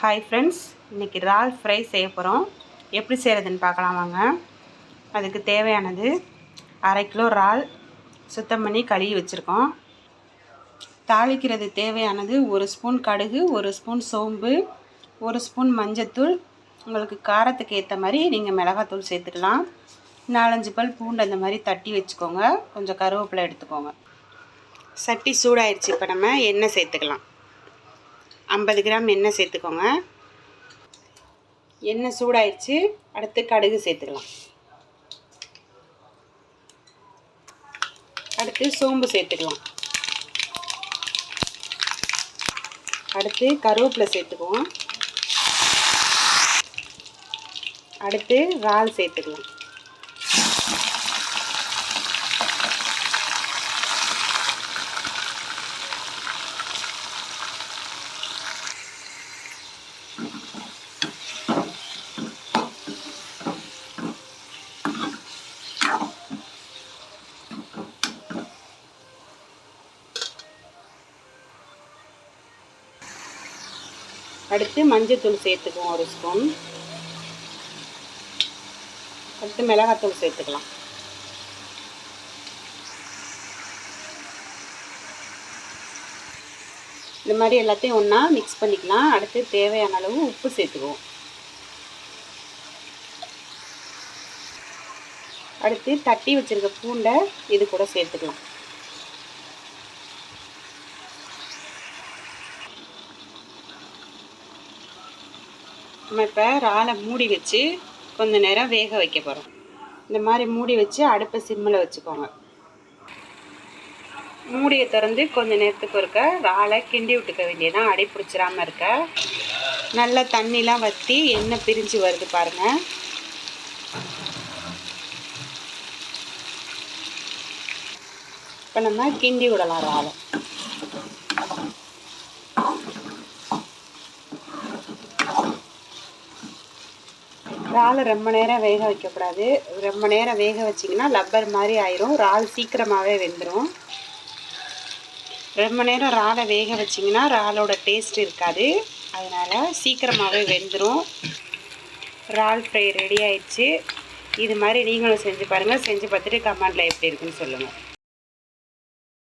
Hi friends இன்றைக்கி இறால் fry செய்ய போகிறோம் எப்படி செய்கிறதுன்னு பார்க்கலாம் வாங்க. அதுக்கு தேவையானது அரை கிலோ இறால் சுத்தம் பண்ணி கழுவி வச்சுருக்கோம். தாளிக்கிறது தேவையானது ஒரு ஸ்பூன் கடுகு ஒரு ஸ்பூன் சோம்பு ஒரு ஸ்பூன் மஞ்சத்தூள். உங்களுக்கு காரத்துக்கு ஏற்ற மாதிரி நீங்கள் மிளகாத்தூள் சேர்த்துக்கலாம். நாலஞ்சு பல் பூண்டு அந்த மாதிரி தட்டி வச்சுக்கோங்க. கொஞ்சம் கருவேப்பிலை எடுத்துக்கோங்க. சட்டி சூடாயிடுச்சு இப்போ நம்ம எண்ணெய் சேர்த்துக்கலாம். ஐம்பது கிராம் எண்ணெய் சேர்த்துக்கோங்க. எண்ணெய் சூடாயிடுச்சு. அடுத்து கடுகு சேர்த்துக்கலாம். அடுத்து சோம்பு சேர்த்துக்கலாம். அடுத்து கருவேப்பிலை சேர்த்துக்குவோம். அடுத்து இறால் சேர்த்துக்கலாம். அடுத்து மஞ்சத்தூள் சேர்த்துக்குவோம் ஒரு ஸ்பூன். அடுத்து மிளகாத்தூள் சேர்த்துக்கலாம். இந்த மாதிரி எல்லாத்தையும் ஒன்றா மிக்ஸ் பண்ணிக்கலாம். அடுத்து தேவையான அளவு உப்பு சேர்த்துக்குவோம். அடுத்து தட்டி வச்சுருக்க பூண்டை இது கூட சேர்த்துக்கலாம். நம்ம இப்போ இறாலை மூடி வச்சு கொஞ்சம் நேரம் வேக வைக்க போகிறோம் இந்த மாதிரி மூடி வச்சு அடுப்பை சிம்மில் வச்சுக்கோங்க. மூடியை திறந்து கொஞ்சம் நேரத்துக்கு இருக்க இறாலை கிண்டி விட்டுக்க வேண்டியதான் அடி பிடிச்சிடாமல் இருக்க. நல்லா தண்ணிலாம் வற்றி எண்ணெய் பிரிஞ்சு வருது பாருங்கள் இப்போ நம்ம கிண்டி விடலாம் இறாலை இறால் ரொம்ப நேரம் வேக வைக்கக்கூடாது. ரொம்ப நேரம் வேக வச்சிங்கன்னா லப்பர் மாதிரி ஆயிரும். இறால் சீக்கிரமாகவே வெந்துடும் ரொம்ப நேரம் இறாலை வேக வச்சிங்கன்னா இறாலோட டேஸ்ட் இருக்காது. அதனால் சீக்கிரமாகவே வெந்துடும் இறால் ஃப்ரை ரெடி ஆயிடுச்சு. இது மாதிரி நீங்களும் செஞ்சு பாருங்கள் செஞ்சு பார்த்துட்டு கமெண்டில் எப்படி இருக்குன்னு சொல்லுங்கள்